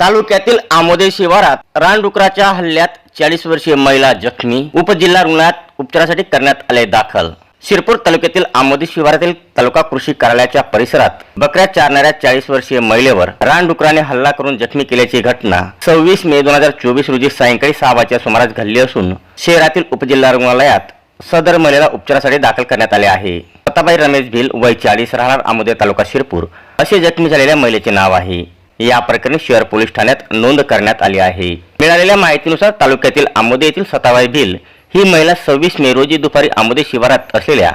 तालुक्यातील आमोदे शिवारात रानडुकराच्या हल्ल्यात चाळीस वर्षीय महिला जखमी उपजिल्हा रुग्णालयात उपचारासाठी करण्यात आले दाखल. शिरपूर तालुक्यातील आमोदी शिवारातील तालुका कृषी कार्यालयाच्या परिसरात बकऱ्या चारणाऱ्या चाळीस वर्षीय महिलेवर रानडुकराने हल्ला करून जखमी केल्याची घटना सव्वीस मे दोन हजार चोवीस रोजी सायंकाळी सहा वाजच्या सुमारास घडली असून शहरातील उपजिल्हा रुग्णालयात सदर महिलेला उपचारासाठी दाखल करण्यात आले आहे. प्रताबाई रमेश भिल वय चाळीस राहणार आमोदे तालुका शिरपूर. असे जखमी झालेल्या महिलेचे नाव आहे. या प्रकरणी शहर पोलीस ठाण्यात नोंद करण्यात आली आहे. मिळालेल्या माहितीनुसार तालुक्यातील आमोदे येथील सताबाई भिल ही महिला सव्वीस मे रोजी दुपारी आमोदे शिवारात असलेल्या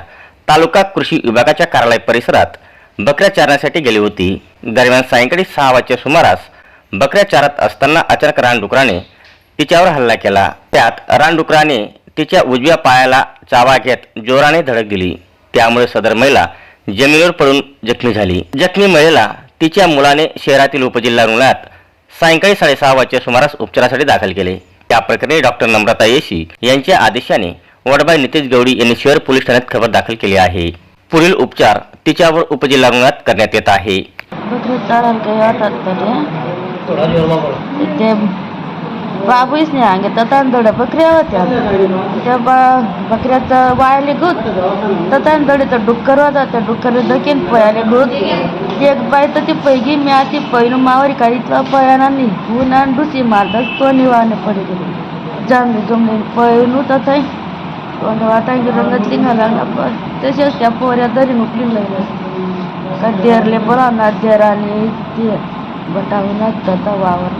तालुका कृषी विभागाच्या कार्यालय परिसरात बकऱ्या चारण्यासाठी गेली होती. दरम्यान सायंकाळी सहा वाजच्या सुमारास बकऱ्या चारत असताना अचानक रानडुकराने तिच्यावर हल्ला केला. त्यात रानडुकराने तिच्या उजव्या पायाला चावा घेत जोराने धडक दिली. त्यामुळे सदर महिला जमिनीवर पडून जखमी झाली. जखमी महिलेला तिच्या मुलाने शहरातील उपजिल्हा रुग्णालयात सायंकाळी साडेसहा वाजच्या सुमारास उपचारासाठी दाखल केले. त्या प्रकरणी डॉक्टर नम्रता येशी यांच्या आदेशाने वडबाई नितेश गवडी यांनी शहर पोलीस ठाण्यात खबर दाखल केली आहे. पुढील उपचार तिच्यावर उपजिल्हा रुग्णालयात करण्यात येत आहे. ते बाबूच नाही अंगे तांदूळ बकऱ्या होत्या. त्या बा बकऱ्याचं वाळले गुत तर तांदूळीचं डुक्कर होता त्या डुक्कर दखीन पळाले गुत एक बाई तर ती पैगी मी ती पैन मावरी काढीतला पयाना नाही ऊन आणि डुसी मारतात तो निवाने पडे गेली जांभळी जमली पैनू तर थंय कोण वाटांगी रंगातली घाला पण तसेच त्या पोऱ्या दरी उकली लागल्या का देरले बोला ना देर आणि ते बटावून जाता वावर